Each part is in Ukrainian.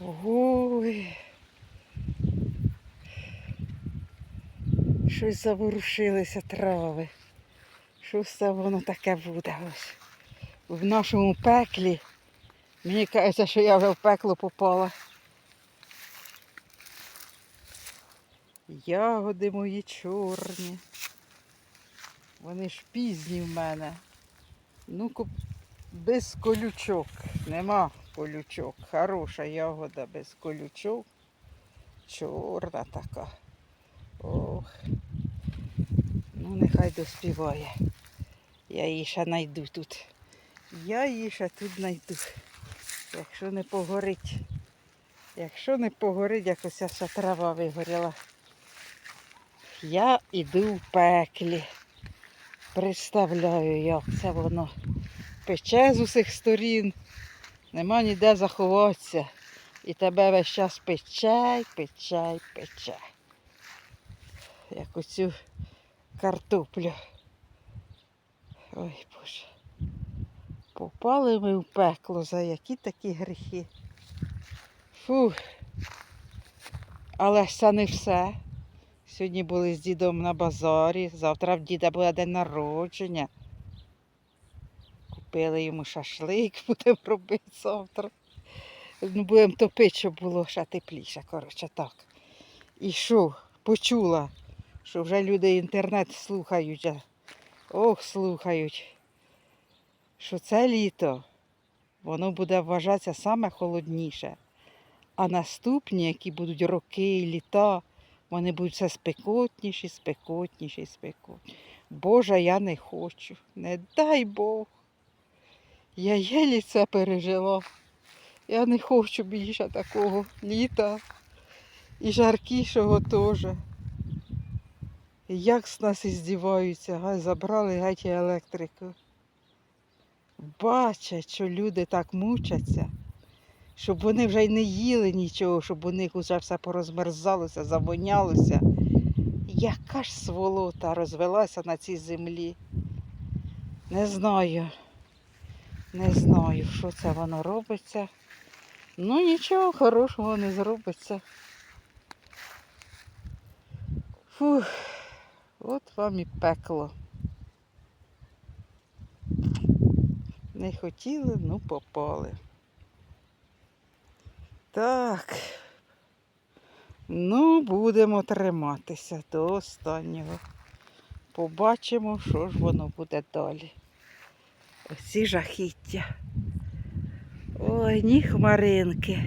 Ой. Щось заворушилися трави. Що це воно таке буде ось. В нашому пеклі. Мені кажеться, що я вже в пекло попала. Ягоди мої чорні. Вони ж пізні в мене. Ну, ко- без колючок. Нема колючок. Хороша ягода без колючок. Чорна така. Ох. Ну, нехай доспіває. Я її ще знайду тут. Я її ще тут знайду. Якщо не погорить. Якщо не погорить, якось вся трава вигоріла. Я іду в пеклі. Представляю, як це воно пече з усіх сторін. Нема ніде заховатися. І тебе весь час пече, пече, пече. Як оцю картоплю. Ой Боже. Попали ми в пекло, за які такі гріхи. Фух. Але це не все. Сьогодні були з дідом на базарі, завтра в діда буде день народження. Купили йому шашлик, будемо робити завтра. Ну, будемо топити, щоб було ще тепліше, коротше, так. І що, почула, що вже люди інтернет слухають. Ох, слухають, що це літо, воно буде вважатися саме холодніше. А наступні, які будуть роки літа, вони будуть все спекотніші, спекотніші, спекотніші. Боже, я не хочу. Не дай Бог. Я єлі це пережила. Я не хочу більше такого літа і жаркішого теж. Як з нас іздіваються, гай забрали геть електрику. Бачать, що люди так мучаться, щоб вони вже й не їли нічого, щоб у них вже все порозмерзалося, завонялося. Яка ж сволота розвелася на цій землі? Не знаю. Не знаю, що це воно робиться. Ну нічого хорошого не зробиться. Фух, от вам і пекло. Не хотіли, ну попали. Так. Ну, будемо триматися до останнього. Побачимо, що ж воно буде далі. Оці жахіття. Ой, ні хмаринки.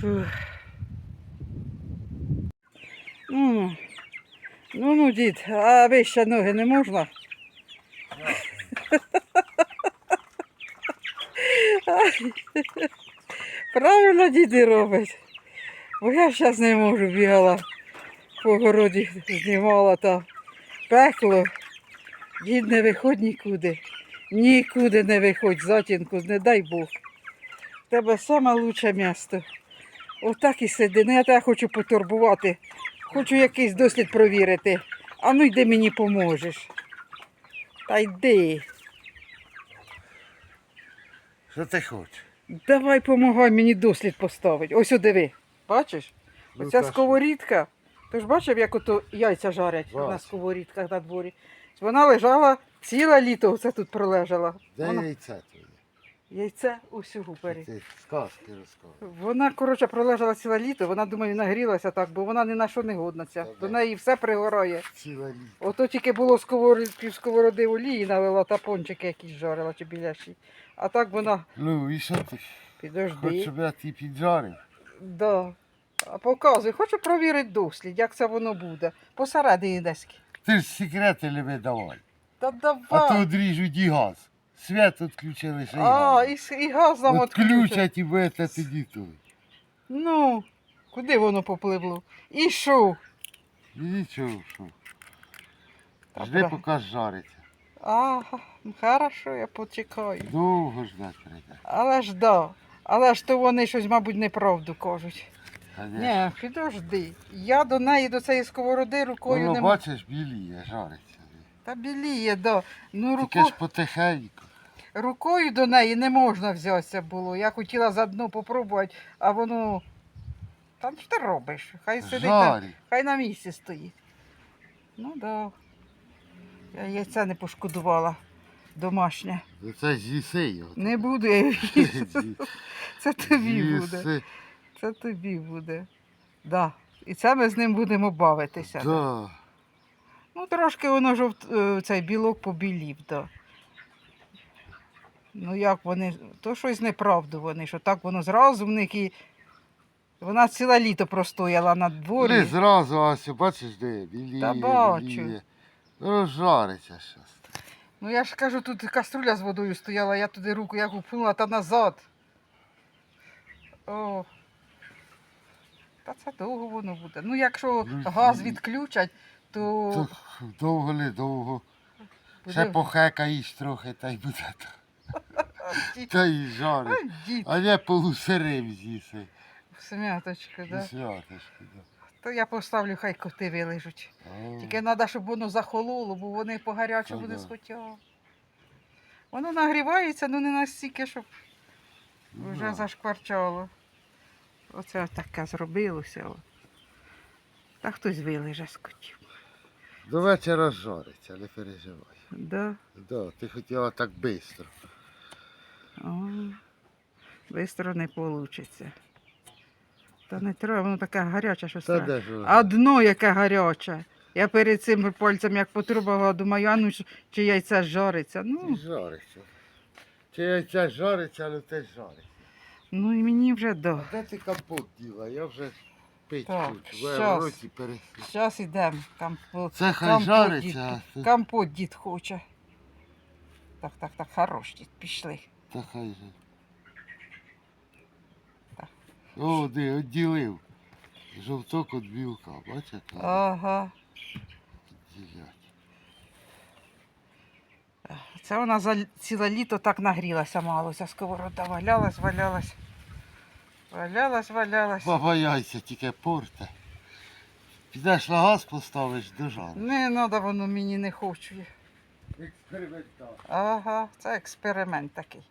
Фух. Ну, ну, ну, дід, а вище ноги не можна? Правильно діди робить. Бо я зараз не можу бігала по городі, знімала та пекло. Дід не виходь нікуди. Нікуди не виходь, затінку, не дай Бог. В тебе саме лучше місто. Отак і сиди. Ну я тебе хочу потурбувати. Хочу якийсь дослід провірити. А ну йди мені поможеш. Та йди. Що ти хочеш? Давай помагай мені дослід поставити. Ось о, диви. Бачиш? Ну, Оця та що? сковорідка. Ти ж бачив, як ото яйця жарять на Бачу. сковорідках на дворі. Вона лежала ціле літо, оце тут пролежала. Де Вона... яйця твоє? Яйце усю бери. Ти сказки розказуєш. Вона, коротше, пролежала ціле літо, вона, думаю, нагрілася так, бо вона ні на що не годна ця. Та До де? неї все пригорає. Ціла літа. Ото тільки було сковороди, сковороди олії налила та пончики якісь жарила чи біляші. А так вона, Ну і що ти? Підожди. щоб я ті піджарив? Да. А показуй, хочу провірити дослід, як це воно буде. Посередині десь. Ти ж секрети не видавай. Та А то давай. одріжуть і газ. Свят відключили ще й А, газ. і, с- і газ нам відключать. Відключать і будете тоді той. Ну, куди воно попливло? І що? І нічого, що. Та Жди, бра- поки жариться. Ага, хорошо, я почекаю. Довго ждать прийде. Але ж да. Але ж то вони щось, мабуть, неправду кажуть. Ні, підожди. Я до неї, до цієї сковороди рукою Воно, не можу. бачиш, біліє, жариться. Та біліє, да. Ну, Тільки руку... ж потихеньку. Рукою до неї не можна взятися було. Я хотіла заодно попробувати, а воно. Та що ти робиш? Хай сидить на, хай на місці стоїть. Ну да. Я яйця не пошкодувала домашнє. Ну, Це з'їси його. Не буду я їсти. Це тобі буде. З'їси. Це тобі буде. Да. І це ми з ним будемо бавитися. Да. Ну, трошки воно жовт, е, цей білок побілів, да. Ну як вони, то щось неправду вони, що так воно зразу в них і. Вона ціле літо простояла на дворі. Не зразу, ось бачиш, де біліє, Та бачу. біліє. Розжариться щас. Ну я ж кажу, тут каструля з водою стояла, я туди руку як упнула та назад. О. Та це довго воно буде. Ну, якщо Ну, газ відключать, то То довго не довго. буде. Ще похекаєш трохи, та й буде. Ді- Та й жарить. Ой, дід, А не полусирим з'їси. Семяточка, І да. святочки, да. То я поставлю, хай коти вилежуть. О, Тільки треба, щоб воно захололо, бо вони по гарячому Та не да. схотять. Воно нагрівається, ну не настільки, щоб ну вже да. зашкварчало. Оце таке зробилося. о. Та хтось вилеже з котів. До вечора жариться, не переживай. Да. Да, ти хотіла так швидко. Бистро не вийде. Та не треба, воно таке гаряче, що Та страшно. де ж воно? А дно яке гаряче. Я перед цим пальцем як потрубала, думаю, а ну ж- чи яйце жариться. Ти Ну, жариться. Чи яйця жариться, але те жариться. ну і мені вже да. А де ти компот діла? Я вже пить Так, хочу. Ви в щас. роті пересів. Зараз йдемо. Компот, Це хай компот, жариться, дід, а ти- компот дід хоче. Так, так, так, хорош дід, пішли. Та хай же. Так. О, де, відділив. Жовток від білка, бачиш? як вони Ага. ділять. Це вона за ціле літо так нагрілася малося. Сковорода валялась, валялась. Валялась, валялась. Баба яйця тільки порте. Підеш на газ поставиш до жару. Не треба, воно мені не хоче. Експеримент. Ага, це експеримент такий.